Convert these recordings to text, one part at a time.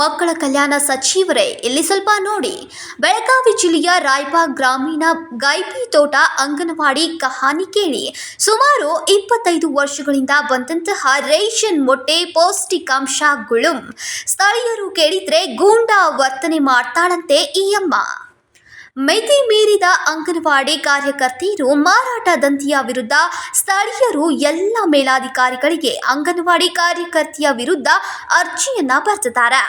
ಮಕ್ಕಳ ಕಲ್ಯಾಣ ಸಚಿವರೇ, ಇಲ್ಲಿ ಸ್ವಲ್ಪ ನೋಡಿ. ಬೆಳಗಾವಿ ಜಿಲ್ಲೆಯ ರಾಯಬಾಗ್ ಗ್ರಾಮೀಣ ಗಾಯಪಿ ತೋಟ ಅಂಗನವಾಡಿ ಕಹಾನಿ ಕೇಳಿ. ಸುಮಾರು ಇಪ್ಪತ್ತೈದು ವರ್ಷಗಳಿಂದ ಬಂದಂತಹ ರೇಷನ್ ಮೊಟ್ಟೆ ಪೌಷ್ಟಿಕಾಂಶ ಗುಳುಂ. ಸ್ಥಳೀಯರು ಕೇಳಿದ್ರೆ ಗೂಂಡಾ ವರ್ತನೆ ಮಾಡ್ತಾಳಂತೆ ಈ ಅಮ್ಮ. ಮಿತಿ ಮೀರಿದ ಅಂಗನವಾಡಿ ಕಾರ್ಯಕರ್ತೆಯರು ಮಾರಾಟ ದಂತಿಯ ವಿರುದ್ಧ ಸ್ಥಳೀಯರು ಎಲ್ಲ ಮೇಲಾಧಿಕಾರಿಗಳಿಗೆ ಅಂಗನವಾಡಿ ಕಾರ್ಯಕರ್ತೆಯ ವಿರುದ್ಧ ಅರ್ಜಿಯನ್ನ ಬರೆದಿದ್ದಾರೆ.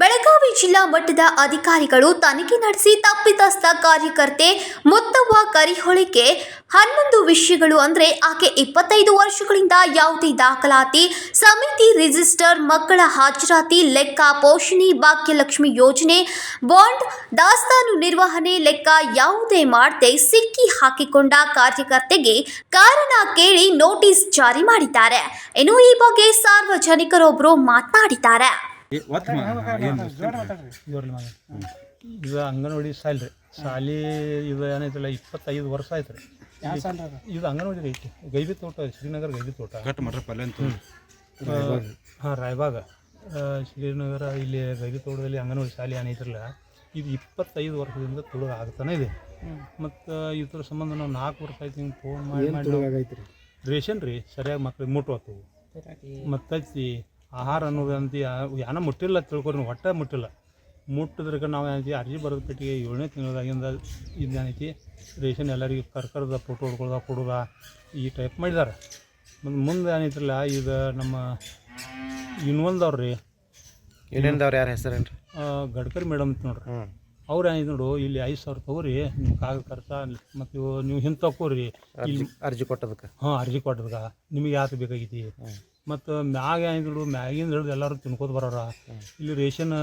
ಬೆಳಗಾವಿ ಜಿಲ್ಲಾ ಮಟ್ಟದ ಅಧಿಕಾರಿಗಳು ತನಿಖೆ ನಡೆಸಿ ತಪ್ಪಿತಸ್ಥ ಕಾರ್ಯಕರ್ತೆ ಮುತ್ತವ್ವ ಕರಿಹೊಳಿಗೆ ಹನ್ನೊಂದು ವಿಷಯಗಳು ಅಂದ್ರೆ ಆಕೆ ಇಪ್ಪತ್ತೈದು ವರ್ಷಗಳಿಂದ ಯಾವುದೇ ದಾಖಲಾತಿ, ಸಮಿತಿ ರಿಜಿಸ್ಟರ್, ಮಕ್ಕಳ ಹಾಜರಾತಿ, ಲೆಕ್ಕ ಪೋಷಣೆ, ಭಾಗ್ಯಲಕ್ಷ್ಮಿ ಯೋಜನೆ, ಬಾಂಡ್ ದಾಸ್ತಾನು ನಿರ್ವಹಣೆ ಲೆಕ್ಕ ಯಾವುದೇ ಮಾಡದೆ ಸಿಕ್ಕಿ ಹಾಕಿಕೊಂಡ ಕಾರ್ಯಕರ್ತೆಗೆ ಕಾರಣ ಕೇಳಿ ನೋಟಿಸ್ ಜಾರಿ ಮಾಡಿದ್ದಾರೆ. ಇನ್ನು ಈ ಬಗ್ಗೆ ಸಾರ್ವಜನಿಕರೊಬ್ಬರು ಮಾತನಾಡಿದ್ದಾರೆ. ಇದು ಅಂಗನವಾಡಿ ಸಾಲ್ ರೀ. ಸಾಲಿ ಇದು ಏನೈತಿಲ್ಲ ಇಪ್ಪತ್ತೈದು ವರ್ಷ ಆಯ್ತು ರೀ. ಇದು ಅಂಗನವಾಡಿ ರೀ ಐತಿ. ಗೈಬಿ ತೋಟ ಶ್ರೀನಗರ ಗೈಬಿ ತೋಟ. ಹಾಂ ರಾಯಬಾಗ. ಶ್ರೀನಗರ ಇಲ್ಲಿ ಗೈಬಿ ತೋಟದಲ್ಲಿ ಅಂಗನವಾಡಿ ಶಾಲೆ ಏನೈತ್ರಲ್ಲ ಇದು ಇಪ್ಪತ್ತೈದು ವರ್ಷದಿಂದ ತುಳುಗ ಆಗ್ತಾನೆ ಇದೆ. ಮತ್ತು ಇದ್ರ ಸಂಬಂಧ ನಾವು ನಾಲ್ಕು ವರ್ಷ ಆಯ್ತು ಹಿಂಗೆ ಫೋನ್ ಮಾಡಿ ಮಾಡಿ ರೇಷನ್ ರೀ ಸರಿಯಾಗಿ ಮಕ್ಳಿಗೆ ಮುಟ್ಟುವತ್ತು ಮತ್ತೈತಿ ಆಹಾರ ಅನ್ನೋದು ಅಂತ ಯಾನ ಮುಟ್ಟಿಲ್ಲ ತಿಳ್ಕೊರಿ ಹೊಟ್ಟೆ ಮುಟ್ಟಿಲ್ಲ. ಮುಟ್ಟಿದ್ರಕ ನಾವು ಏನೈತಿ ಅರ್ಜಿ ಬರೋದು ಪೆಟ್ಟಿಗೆ ಏಳನೇ ತಿಂಗಳದಾಗಿಂದ ಇದೇನೈತಿ ರೇಷನ್ ಎಲ್ಲರಿಗೂ ಕರ್ಕರ್ದ ಫೋಟೋ ಹೊಡ್ಕೊಳ್ದ ಕೊಡುದ ಈ ಟೈಪ್ ಮಾಡಿದ್ದಾರೆ ಮತ್ತು ಮುಂದೆ ಏನೈತ್ರಲ್ಲ ಈಗ ನಮ್ಮ ಇನ್ನೊಂದವ್ರು ರೀ ಇನ್ನೊಂದವ್ರು ಯಾರು ಹೆಸರೇನು ರೀ ಗಡ್ಕರಿ ಮೇಡಮ್ ಅಂತ ನೋಡ್ರಿ. ಅವ್ರು ಏನಿದೆ ನೋಡು ಇಲ್ಲಿ ಐದು ಸಾವಿರ ತಗೋರಿ ನಿಮ್ಮ ಕಾಗದ ಖರ್ಚ ಮತ್ತು ಇವು ನೀವು ಹಿಂಗೆ ತಗೋರಿ ಇಲ್ಲಿ ಅರ್ಜಿ ಕೊಟ್ಟದಕ್ಕೆ ಹಾಂ ಅರ್ಜಿ ಕೊಟ್ಟದಕ್ಕೆ ನಿಮಗೆ ಯಾಕೆ ಬೇಕಾಗೈತಿ? ಮತ್ತು ಮ್ಯಾಗ ನೋಡು ಮ್ಯಾಗಿಂದ ಹಿಡಿದು ಎಲ್ಲರೂ ತಿನ್ಕೋತ ಬರೋರ. ಇಲ್ಲಿ ರೇಷನ್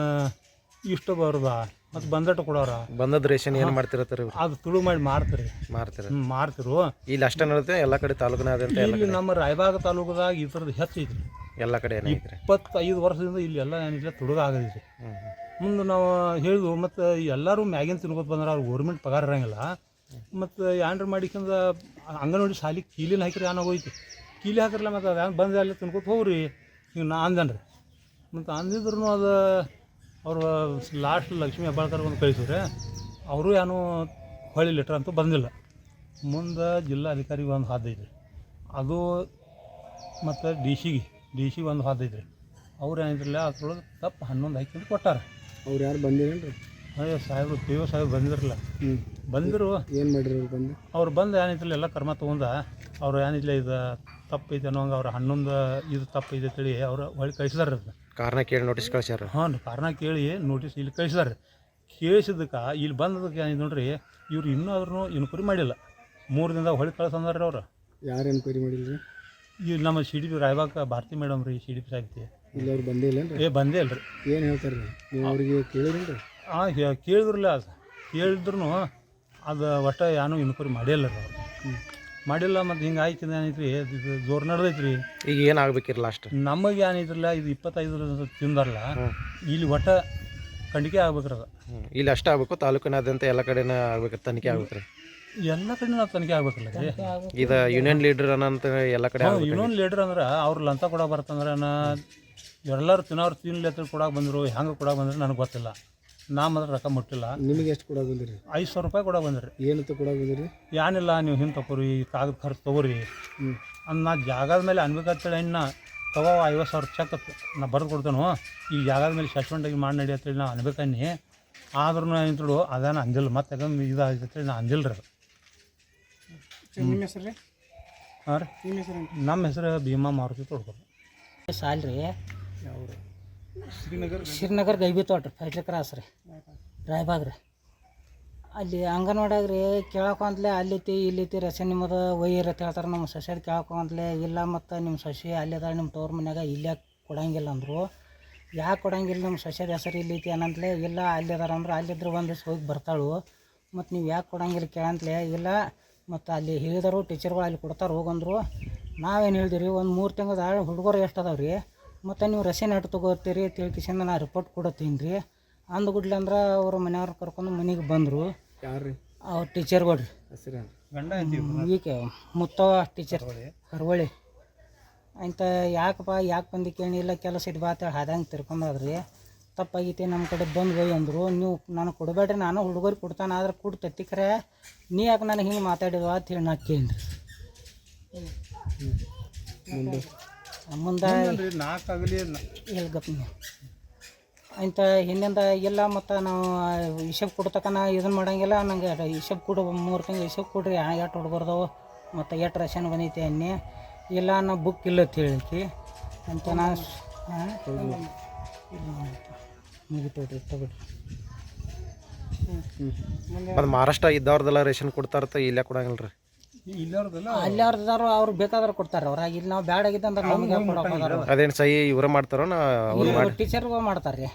ಇಷ್ಟು ಬರೋದ ಮತ್ತು ಬಂದಟ್ಟು ಕೊಡೋರ. ಬಂದದ ರೇಷನ್ ಏನು ಮಾಡ್ತಿರತ್ತೀರಿ ಅದು ತುಳು ಮಾಡಿ ಮಾರ್ತೀರಿ. ಮಾರ್ತಾರೆ. ಮಾರ್ತಿರು. ಇಲ್ಲಿ ಅಷ್ಟೇ ನಡೆಯುತ್ತೆ ಎಲ್ಲ ಕಡೆ ತಾಲೂಕಿನಾದ್ಯಂತ ಇಲ್ಲಿ ನಮ್ಮ ರಾಯಬಾಗ ತಾಲೂಕದಾಗ ಈ ಥರದ್ದು ಹೆಚ್ಚು ಐತ್ರಿ. ಎಲ್ಲ ಕಡೆ ಇಪ್ಪತ್ತೈದು ವರ್ಷದಿಂದ ಇಲ್ಲಿ ಎಲ್ಲ ಏನಿಲ್ಲ ತುಡುಗ ಆಗೈತಿ ಮುಂದೆ ನಾವು ಹೇಳಿದ್ವು ಮತ್ತು ಎಲ್ಲರೂ ಮ್ಯಾಗಿನ ತಿನ್ಕೋತ ಬಂದ್ರೆ ಅವ್ರು ಗೌರ್ಮೆಂಟ್ ಪಗಾರ ಇರಂಗಿಲ್ಲ. ಮತ್ತು ಏನ್ರ ಮಾಡಿಕಂದ ಅಂಗನವಾಡಿ ಶಾಲೆಗೆ ಕೀಲಿನ ಹಾಕಿರಿ ಏನಾಗೋಯ್ತು ಕೀಲಿ ಹಾಕಿರಲ್ಲ ಮತ್ತು ಅದು ಹೆಂಗೆ ಬಂದು ಅಲ್ಲಿ ತಿನ್ಕೋತ ಹೋಗ್ರಿ. ಹಿಂಗೆ ನಾ ಅಂದನ್ರಿ. ಮತ್ತು ಅಂದಿದ್ರು ಅದು ಅವರು ಲಾಸ್ಟ್ ಲಕ್ಷ್ಮೀ ಹೆಬ್ಬಾಳ್ಕರ್ ಒಂದು ಕಳಿಸಿದ್ರೆ ಅವರು ಏನೂ ಹೊಳ್ಳಿ ಲೆಟ್ರ್ ಅಂತೂ ಬಂದಿಲ್ಲ. ಮುಂದೆ ಜಿಲ್ಲಾ ಅಧಿಕಾರಿಗೆ ಒಂದು ಹಾದೈತ್ರಿ ಅದು ಮತ್ತು ಡಿ ಸಿಗೆ ಡಿ ಸಿಗೆ ಒಂದು ಹಾದೈತ್ರಿ ಅವ್ರು ಏನಿದ್ರಲ್ಲ ಅದ್ರೊಳಗೆ ತಪ್ಪು ಹನ್ನೊಂದು ಹಾಕಿಂದು ಕೊಟ್ಟಾರೆ. ಅವ್ರು ಯಾರು ಬಂದಿರೇನ್ರಿ? ಅಯ್ಯೋ ಸಾಹೇಬ್ರು ಪಿ ಒ ಸಾಹೇಬ್ ಬಂದಿರಲ್ಲ ಹ್ಞೂ ಬಂದರು. ಏನು ಮಾಡಿರಿ ಅವ್ರು ಬಂದು? ಅವ್ರು ಬಂದು ಏನಿದ್ರಲ್ಲ ಎಲ್ಲ ಕರ್ಮ ತೊಗೊಂಡ. ಅವ್ರು ಏನಿಲ್ಲ ಇದು ತಪ್ಪೈತೆ ಅನ್ನೋಂಗೆ ಅವ್ರು ಹನ್ನೊಂದು ಇದು ತಪ್ಪೈತೆ ಅಂತೇಳಿ ಅವ್ರು ಹೊಳ್ಳಿ ಕಳಿಸಿದಾರೆ ಅದು ಕಾರಣ ಕೇಳಿ ನೋಟಿಸ್ ಕಳ್ಸ್ಯಾರ. ಹಾಂ ಕಾರಣ ಕೇಳಿ ನೋಟಿಸ್ ಇಲ್ಲಿ ಕಳಿಸಿದಾರೆ. ಕೇಳಿಸಿದ್ದಕ್ಕೆ ಇಲ್ಲಿ ಬಂದದಕ್ಕೆ ಏನಿದೆ ನೋಡ್ರಿ ಇವ್ರು ಇನ್ನೂ ಆದ್ರೂ ಇನ್ಕ್ವರಿ ಮಾಡಿಲ್ಲ. ಮೂರು ದಿನದಾಗ ಹೊಳ್ಳಿ ಕಳ್ಸಂದಾರೆ ಅವ್ರು. ಯಾರು ಎನ್ಕ್ವೈರಿ ಮಾಡಿದ್ರಿ ಇಲ್ಲಿ ನಮ್ಮ C D P Raybag Bharati madam ರೀ ಸಿ ಡಿ ಪಿ ಸಾಹಿತ್ಯ ಇಲ್ಲಿ ಅವ್ರು ಬಂದೇ ಇಲ್ಲ ಏ ಬಂದೇ ಅಲ್ರಿ ಏನು ಹೇಳ್ತಾರೆ ರೀ ನೀವು ಅವ್ರಿಗೆ ಕೇಳಿದ್ರಿ ಹಾಂ ಕೇಳಿದ್ರಲ್ಲ ಅದು ಕೇಳಿದ್ರು ಅದು ಒಟ್ಟು ಏನೂ ಇನ್ಕ್ವರಿ ಮಾಡಿಲ್ಲ ರೀ ಅವ್ರು ಮಾಡಿಲ್ಲ ಮತ್ತು ಹಿಂಗೆ ಆಯ್ತು ಏನೈತ್ರಿ? ಜೋರು ನಡೆದೈತ್ರಿ. ಈಗ ಏನು ಆಗ್ಬೇಕಿರಲ್ಲ ಲಾಸ್ಟ್ ನಮಗೆ ಏನಿದ್ರಲ್ಲ ಇದು ಇಪ್ಪತ್ತೈದು ತಿಂದಾರಲ್ಲ ಇಲ್ಲಿ ಒಟ್ಟ ಖಂಡಿಕೆ ಆಗ್ಬೇಕ್ರಿ ಅದು. ಇಲ್ಲಿ ಅಷ್ಟೇ ಆಗ್ಬೇಕು ತಾಲೂಕಿನಾದ್ಯಂತ ಎಲ್ಲ ಕಡೆನ ಆಗ್ಬೇಕು ತನಿಖೆ ಆಗ್ಬೇಕ್ರಿ. ಎಲ್ಲ ಕಡೆ ನಾವು ತನಿಖೆ ಆಗ್ಬೇಕಲ್ಲ ರೀ? ಇದು ಯೂನಿಯನ್ ಲೀಡರ್ ಅನ್ನಂತ ಎಲ್ಲ ಕಡೆ ಯೂನಿಯನ್ ಲೀಡರ್ ಅಂದ್ರೆ ಅವ್ರು ಲಂತ ಕೊಡೋ ಬರ್ತಂದ್ರೆ ನಾ ಎಲ್ಲರೂ ತಿನ್ನೋರು ತಿನ್ಲಿ ಅಂತ ಕೊಡಕ್ಕೆ ಬಂದರು ಹೆಂಗೆ ಕೊಡಕ್ಕೆ ಬಂದ್ರೆ ನನಗೆ ಗೊತ್ತಿಲ್ಲ. ನಾ ಮಾತ್ರ ರೊಕ್ಕ ಮುಟ್ಟಿಲ್ಲ. ನಿಮಗೆ ಎಷ್ಟು ಕೊಡೋಕೆ ಬಂದಿರಿ? ಐದು ಸಾವಿರ ರೂಪಾಯಿ ಕೊಡೋ ಬಂದ್ರಿ. ಏನಂತ ಕೊಡೋಕೆ ಬಂದಿರಿ? ಏನಿಲ್ಲ ನೀವು ಹಿಂಗೆ ತಗೋರಿ ಕಾಗದ ಖರ್ಚು ತಗೋರಿ. ಅಂದ್ ನಾ ಜಾಗದ ಮೇಲೆ ಅನ್ಬೇಕಂತೇಳಿ ಇನ್ನ ತಗೋ ಐವತ್ತು ಸಾವಿರ ಚೆಕ್ ನಾ ಬರೆದು ಕೊಡ್ತೇನೆ. ಈ ಜಾಗದ ಮೇಲೆ ಸಸ್ಪೆಂಡಾಗಿ ಮಾಡಿ ನಡಿ ಅಂತೇಳಿ ನಾ ಅನ್ಬೇಕನ್ನಿ ಆದ್ರೂ ಏನಿದ್ರು ಅದೇನು ಅಂದಿಲ್ಲ. ಮತ್ತೆ ಅದನ್ನು ಇದಾಗೈತೆ ಅಂತೇಳಿ ನಾ ಅಂದಿಲ್ಲ ರೀ ನಿಮ್ಮ ಹೆಸರು ರೀ? ಹಾಂ ರೀ. ನಿಮ್ಮ ಹೆಸರು ನಮ್ಮ ಹೆಸರು ಭೀಮಾ ಮಾರುತಿ ತೊಡ್ಕೊರಿ ಸಾಲ್ ರೀ ಯಾವ್ರು ಶ್ರೀನಗರ ಗೈಬಿ ತೋಟ ರೀ ಫೈಟ್ರಿ ಕ್ರಾಸ್ ರೀ. ರಾಯಬಾಗ್ ರೀ ಅಲ್ಲಿ ಅಂಗನವಾಡ್ಯಾಗ ರೀ ಕೇಳಕೊಂದ್ಲೆ ಅಲ್ಲಿತಿ ಇಲ್ಲಿತಿ ರಸೆ ನಿಮ್ಮದು ಒಯ್ಯಿರ ಅಂತ ಹೇಳ್ತಾರೆ ನಮ್ಮ ಸಸ್ಯದ ಕೇಳ್ಕೊಂತಲೇ ಇಲ್ಲ ಮತ್ತು ನಿಮ್ಮ ಸಸಿ ಅಲ್ಲಿದ ನಿಮ್ಮ ತೋರ್ ಮನ್ಯಾಗ ಇಲ್ಲೇ ಕೊಡಂಗಿಲ್ಲ ಅಂದರು. ಯಾಕೆ ಕೊಡಂಗಿಲ್ಲ ನಮ್ಮ ಸಸ್ಯದ ಹೆಸರು ಇಲ್ಲೈತಿ ಅನ್ನಂತಲೆ ಇಲ್ಲ ಅಲ್ಲಿದಾರ ಅಂದ್ರೆ. ಅಲ್ಲಿದ್ರೆ ಒಂದು ದಿವ್ಸ ಹೋಗಿ ಬರ್ತಾಳು. ಮತ್ತು ನೀವು ಯಾಕೆ ಕೊಡಂಗಿಲ್ಲ ಕೇಳಂತಲೇ ಇಲ್ಲ ಮತ್ತು ಅಲ್ಲಿ ಹೇಳಿದರು ಟೀಚರ್ಗಳು ಅಲ್ಲಿ ಕೊಡ್ತಾರೆ ಹೋಗಂದ್ರು. ನಾವೇನು ಹೇಳಿದಿರಿ, ಒಂದು ಮೂರು ತಿಂಗಳ ಹುಡುಗರು ಎಷ್ಟು ಅದಾವ ರೀ ಮತ್ತು ನೀವು ರಸೀನ್ ಎಟ್ಟು ತೊಗೋತೀರಿ ತಿಳ್ಕಿಸಿಂದ ನಾ ರಿಪೋರ್ಟ್ ಕೊಡತ್ತೀನಿ ರೀ. ಅಂದ್ಗುಡ್ಲಿ ಅಂದ್ರೆ ಅವ್ರ ಮನೆಯವ್ರು ಕರ್ಕೊಂಡು ಮನೆಗೆ ಬಂದರು. ಯಾರು ರೀ ಅವ್ರ ಟೀಚರ್ ಕೊಡ್ರಿ ಗಂಡ ಈಕೆ ಮುತ್ತವ ಟೀಚರ್ ಹರವಳಿ ಅಂತ ಯಾಕಪ್ಪ ಯಾಕೆ ಬಂದು ಕೇಳಿಲ್ಲ ಕೆಲಸ ಇದು ಬಾತೇಳಿ ಹಾದಂಗೆ ತಿರ್ಕೊಂಡಾದ್ರಿ. ತಪ್ಪಾಗೈತಿ ನಮ್ಮ ಕಡೆ ಬಂದು ಹೋಯ್ ಅಂದರು. ನೀವು ನಾನು ಕೊಡಬೇಡ್ರಿ ನಾನು ಹುಡುಗರಿಗೆ ಕೊಡ್ತಾನೆ ಆದ್ರೆ ತತ್ತಿಕ್ರೆ ನೀ ಯಾಕೆ ನನಗೆ ಹಿಂಗೆ ಮಾತಾಡಿದ್ವ ಅಂತ ಹೇಳಿ ನಾ ಕೇಳಿ ಮುಂದೆ ನಾಲ್ಕು ಆಗಲಿ ಇಂಥ ಹಿಂದಿಂದ ಇಲ್ಲ ಮತ್ತು ನಾವು ಹಿಶಬ್ ಕೊಡ್ತಕ್ಕನ ಇದನ್ನು ಮಾಡಂಗಿಲ್ಲ ನಂಗೆ ಹಿಶಬ್ ಕೊಡು ಮೂರು ತಿಂಗಳು ಹಿಶಬ್ ಕೊಡ್ರಿ ಎಷ್ಟು ಹೊಡ್ಬಾರ್ದವು ಮತ್ತು ಎಷ್ಟು ರೇಷನ್ ಬಂದೈತಿ ಅನ್ನಿ. ಇಲ್ಲ ನಾ ಬುಕ್ ಇಲ್ಲ ಅಂತ ಹೇಳಿಕಿ. ಅಂತ ನಾ ಮುಗಿತು ತಗೊಳ್ರಿ ಮಹಾರಾಷ್ಟ್ರ ಇದ್ದವ್ರದೆಲ್ಲ ರೇಷನ್ ಕೊಡ್ತಾರತ್ತ ಇಲ್ಲೇ ಕೊಡಂಗಿಲ್ಲ ರೀ ಇಲ್ಲವ್ರದೆಲ್ಲ ಅಲ್ಲಿ ಅವ್ರದಾರು ಅವ್ರು ಬೇಕಾದ್ರೆ ಕೊಡ್ತಾರೆ. ಅವ್ರ ಇಲ್ಲಿ ನಾವು ಬ್ಯಾಡಾಗಿದ್ದ ಅಂದ್ರೆ ನಮಗೆ ಕೊಡೋಕೆ ಅದೇನು ಸಹಿ ಇವ್ರ ಮಾಡ್ತಾರೋ ನಾ ಅವ್ರು ಮಾಡಿ? ಟೀಚರ್ಗಳು ಮಾಡ್ತಾರೆ ರೀ.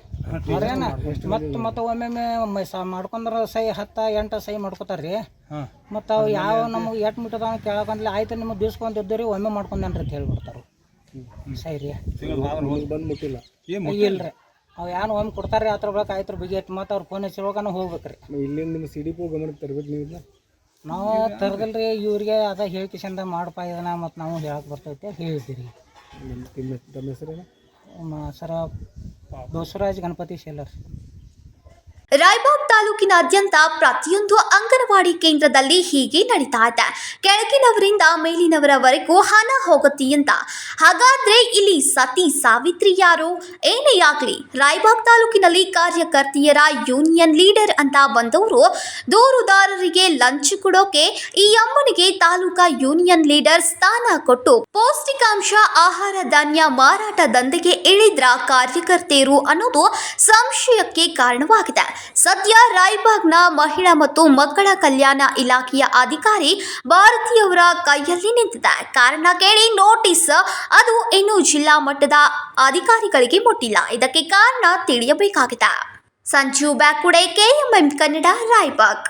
ಅವ್ರೇನ ಮತ್ತು ಮತ್ತೆ ಒಮ್ಮೊಮ್ಮೆ ಒಮ್ಮೆ ಸ ಮಾಡ್ಕೊಂಡ್ರೆ ಸೈ ಹತ್ತು ಎಂಟು ಸೈ ಮಾಡ್ಕೊತಾರೆ ರೀ. ಮತ್ತು ಅವು ಯಾವ ನಮಗೆ ಎಟ್ ಮೀಟದ ಕೇಳಕಂದ್ಲೆ ಆಯ್ತು ನಿಮಗೆ ರೀ ಒಮ್ಮೆ ಮಾಡ್ಕೊಂಡೇನ್ರಿ ಅಂತ ಹೇಳ್ಬಿಡ್ತಾರೆ. ಬಿಡ್ತಾರೆ ರೀ. ಬಂದು ಮುಟ್ಟಿಲ್ಲ. ಏನು ಇಲ್ಲ ರೀ. ಅವು ಏನು ಒಮ್ಮೆ ಕೊಡ್ತಾರೆ ಅದ್ರ ಬಳಕ ಆಯ್ತು ಬಗ್ಗೆ ಮತ್ತೆ ಅವ್ರು ಫೋನ್ ಹಚ್ಚಿರೋಕನ ಹೋಗ್ಬೇಕು ರೀ ಇಲ್ಲಿಂದ ನಿಮ್ಮ ಸಿ ಡಿ ಪಿ ಗಮನಕ್ಕೆ ತರಬೇಕು ನೀವು ನಾವು ತರದಿಲ್ಲ ರೀ ಇವ್ರಿಗೆ ಅದ ಹೇಳ್ಕಿಸಿಂದ ಮಾಡಪ್ಪ ಇದನ್ನ ಮತ್ತು ನಾವು ಹೇಳಕ್ಕೆ ಬರ್ತೈತೆ ಹೇಳಿದ್ದೀರಿ ನಿಮ್ಮ ಮ- ಸರ ಬಸವರಾಜ್ ಗಣಪತಿ ರಾಯಬಾಗ್ ತಾಲೂಕಿನಾದ್ಯಂತ ಪ್ರತಿಯೊಂದು ಅಂಗನವಾಡಿ ಕೇಂದ್ರದಲ್ಲಿ ಹೀಗೆ ನಡೀತಾ ಇದೆ. ಕೆಳಗಿನವರಿಂದ ಮೇಲಿನವರವರೆಗೂ ಹಣ ಹೋಗುತ್ತಿ ಅಂತ. ಹಾಗಾದ್ರೆ ಇಲ್ಲಿ ಸತಿ ಸಾವಿತ್ರಿ ಯಾರು? ಏನೇ ಆಗಲಿ, ರಾಯಬಾಗ್ ತಾಲೂಕಿನಲ್ಲಿ ಕಾರ್ಯಕರ್ತೆಯರ ಯೂನಿಯನ್ ಲೀಡರ್ ಅಂತ ಬಂದವರು, ದೂರುದಾರರಿಗೆ ಲಂಚ್ ಕೊಡೋಕೆ ಈ ಅಮ್ಮನಿಗೆ ತಾಲೂಕಾ ಯೂನಿಯನ್ ಲೀಡರ್ ಸ್ಥಾನ ಕೊಟ್ಟು ಪೌಷ್ಟಿಕಾಂಶ, ಆಹಾರ ಧಾನ್ಯ, ಮಾರಾಟ ದಂಧೆಗೆ ಇಳಿದ್ರ ಕಾರ್ಯಕರ್ತೆಯರು ಅನ್ನೋದು ಸಂಶಯಕ್ಕೆ ಕಾರಣವಾಗಿದೆ. ಸದ್ಯ ರಾಯಬಾಗ್ನ ಮಹಿಳಾ ಮತ್ತು ಮಕ್ಕಳ ಕಲ್ಯಾಣ ಇಲಾಖೆಯ ಅಧಿಕಾರಿ ಭಾರತಿಯವರ ಕೈಯಲ್ಲಿ ನಿಂತಿದೆ. ಕಾರಣ ಕೇಳಿ ನೋಟಿಸ್. ಅದು ಇನ್ನು ಜಿಲ್ಲಾ ಮಟ್ಟದ ಅಧಿಕಾರಿಗಳಿಗೆ ಮುಟ್ಟಿಲ್ಲ. ಇದಕ್ಕೆ ಕಾರಣ ತಿಳಿಯಬೇಕಾಗಿದೆ. ಸಂಜು ಬ್ಯಾಕುಡೆ ಕೆಎಂಎಂ ಕನ್ನಡ, ರಾಯಬಾಗ್.